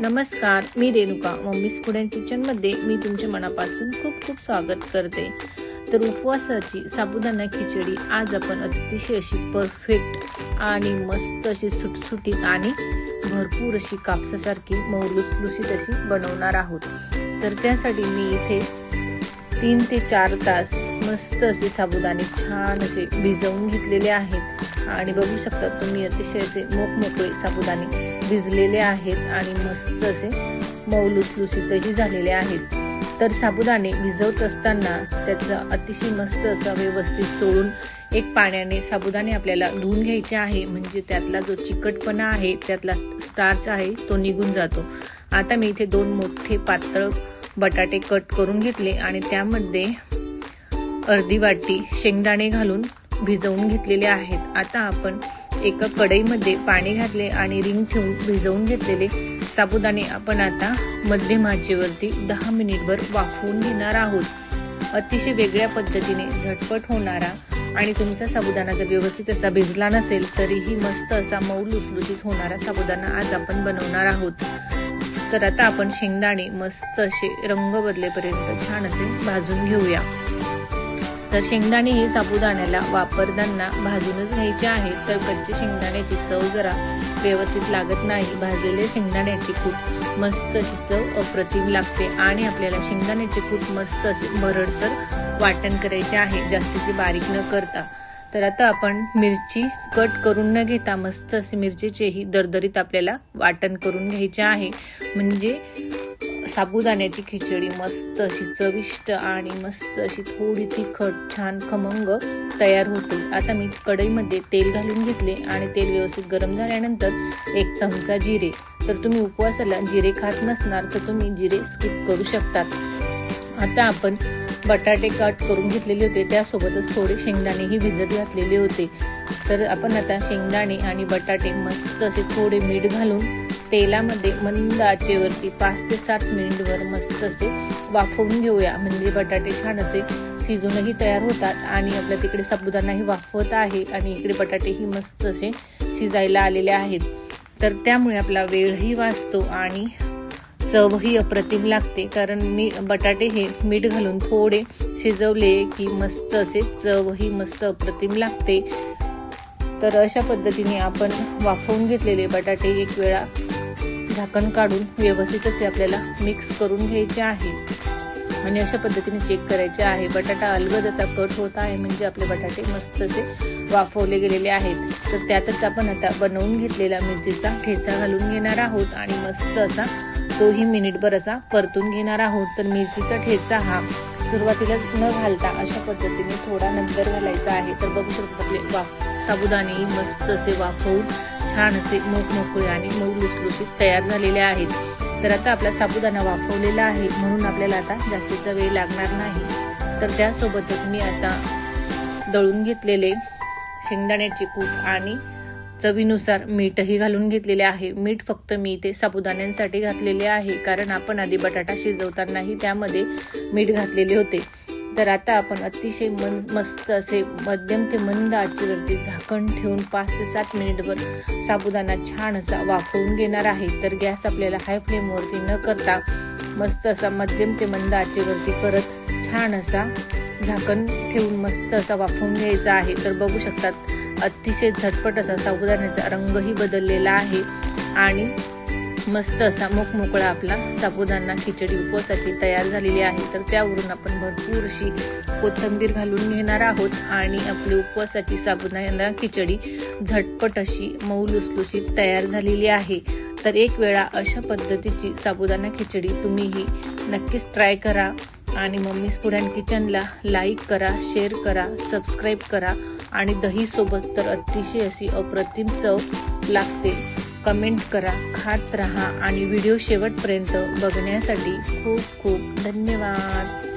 नमस्कार मी Renuka. Mummy student किचनमध्ये मी तुमच्या मनापासून खूप खूप स्वागत करते. तर उपवासाची साबुदाणा खिचडी आज आपण अतिशय अशी परफेक्ट आणि मस्त अशी सुटसुटीत आणि भरपूर अशी कापसासारखी मौलुसलुसीत अशी बनवणार आहोत. तर त्यासाठी मी इथे तीन ते चार तास मस्त असे साबुदाणे छान असे भिजवून घेतलेले आहेत. आणि बघू शकता तुम्ही अतिशय असे मोकमोकळे साबुदाणे भिजलेले आहेत आणि मस्त असे मऊ झालेले आहेत. तर साबुदाणे भिजवत असताना त्याचं अतिशय मस्त असं व्यवस्थित सोडून एक पाण्याने साबुदाणे आपल्याला धुवून घ्यायचे आहे. म्हणजे त्यातला जो चिकटपणा आहे त्यातला स्टार्च आहे तो निघून जातो. आता मी इथे दोन मोठे पातळ बटाटे कट करून घेतले आणि त्यामध्ये अर्धी वाटी शेंगदाणे घालून भिजवून घेतलेले आहेत. आता आपण एका कढईमध्ये पाणी घातले आणि रिंग ठेवून भिजवून घेतलेले साबुदाणे आपण आता मध्यम आचेवरती दहा मिनिटभर वाफवून घेणार आहोत. अतिशय वेगळ्या पद्धतीने झटपट होणारा आणि तुमचा साबुदाणा जर व्यवस्थित असा भिजला नसेल तरीही मस्त असा मऊ लुसलुसीत होणारा साबुदाणा आज आपण बनवणार आहोत. तर आता आपण शेंगदाणे मस्त असे रंग बदलेपर्यंत छान असे भाजून घेऊया. तर शेंगदाणे हे साबुदाण्याला वापरताना भाजूनच घ्यायचे आहे तर कच्चे शेंगदाण्याची चव जरा व्यवस्थित लागत नाही. भाजलेल्या शेंगदाण्याची खूप मस्त अशी चव अप्रतिम लागते आणि आपल्याला शेंगदाण्याचे खूप मस्त असे भरडसर वाटण करायचे आहे. जास्तीची बारीक न करता. तर आता आपण मिरची कट करून न घेता मस्त असे मिरचीचेही दरदरीत आपल्याला वाटण करून घ्यायचे आहे. म्हणजे साबुदाण्याची खिचडी मस्त अशी चविष्ट आणि मस्त अशी थोडी तिखट छान खमंग तयार होते. आता मी कढईमध्ये तेल घालून घेतले आणि तेल व्यवस्थित गरम झाल्यानंतर एक चमचा जिरे. तर तुम्ही उपवासाला जिरे खात नसणार तर तुम्ही जिरे स्किप करू शकतात. आता आपण बटाटे कट करून घेतलेले होते. त्यासोबतच थोडे शेंगदाणेही भिजत घातलेले होते. तर आपण आता शेंगदाणे आणि बटाटे मस्त असे थोडे मीठ घालून तेलामध्ये मंद आचेवरती पाच ते सात मिनिटवर मस्त असे वाफवून घेऊया. म्हणजे बटाटे छान असे शिजूनही तयार होतात आणि आपल्या तिकडे साबुदाणाही वाफवत आहे आणि इकडे बटाटेही मस्त असे शिजायला आलेले आहेत. तर त्यामुळे आपला वेळही वाचतो आणि चवही अप्रतिम लागते. कारण मी बटाटे हे मीठ घालून थोडे शिजवले की मस्त असे चवही मस्त अप्रतिम लागते. तर अशा पद्धतीने आपण वाफवून घेतलेले बटाटे एक वेळा झाकण काढून व्यवस्थित असे आपल्याला मिक्स करून घ्यायचे आहे. आणि अशा पद्धतीने चेक करायचे आहे. बटाटा अलगद असा कट होत आहे म्हणजे आपले बटाटे मस्त असे वाफवले गेलेले आहेत. तर त्यातच आपण आता बनवून घेतलेला मिरचीचा ठेचा घालून घेणार आहोत आणि मस्त असा तोही मिनिटभर असा परतून घेणार आहोत. तर मिरचीचा ठेचा हा सुरुवातीला न घालता अशा पद्धतीने थोडा नंतर घालायचा आहे. तर बघू शकतो आपले वाफ साबुदाणे मस्त असे वाफवून छान असे मोकमोकळे आणि मऊ लुसलुसीत तयार झालेले आहेत. तर आता आपला साबुदाणा वाफवलेला आहे. म्हणून आपल्याला आता जास्तीचा वेळ लागणार नाही. तर त्यासोबतच मी आता दळून घेतलेले शेंगदाण्याचे कूट आणि चवीनुसार मीठही घालून घेतलेले आहे. मीठ फक्त मी इथे साबुदाण्यांसाठी घातलेले आहे. कारण आपण आधी बटाटा शिजवतानाही त्यामध्ये मीठ घातलेले होते. तर आता आपण अतिशय मन मस्त असे मध्यम ते मंद आचेवरती झाकण ठेवून पाच ते सात मिनिटभर साबुदाणा छान असा वाफवून घेणार आहे. तर गॅस आपल्याला हाय फ्लेमवरती न करता मस्त असा मध्यम ते मंद आचेवरती करत छान असा झाकण ठेवून मस्त असा वाफवून घ्यायचा आहे. तर बघू शकतात अतिशय झटपट असा साबुदाण्याचा रंगही बदललेला आहे. आणि मस्त असा मोकळा आपला साबुदाणा खिचडी उपवासाची तयार झालेली आहे. तर त्यावरून आपण भरपूर अशी कोथंबीर घालून घेणार आहोत आणि आपली उपवासाची साबुदाणा खिचडी झटपट अशी मऊ लुसलुशीत तयार झालेली आहे. तर एक वेळा अशा पद्धतीची साबुदाणा खिचडी तुम्हीही नक्कीच ट्राय करा आणि मम्मीज फूड अँड किचनला लाईक करा शेअर करा सबस्क्राईब करा आणि दहीसोबत तर अतिशय अशी अप्रतिम चव लागते. कमेंट करा खात रहा आणि व्हिडिओ शेवटपर्यंत बघण्यासाठी खूप खूप धन्यवाद.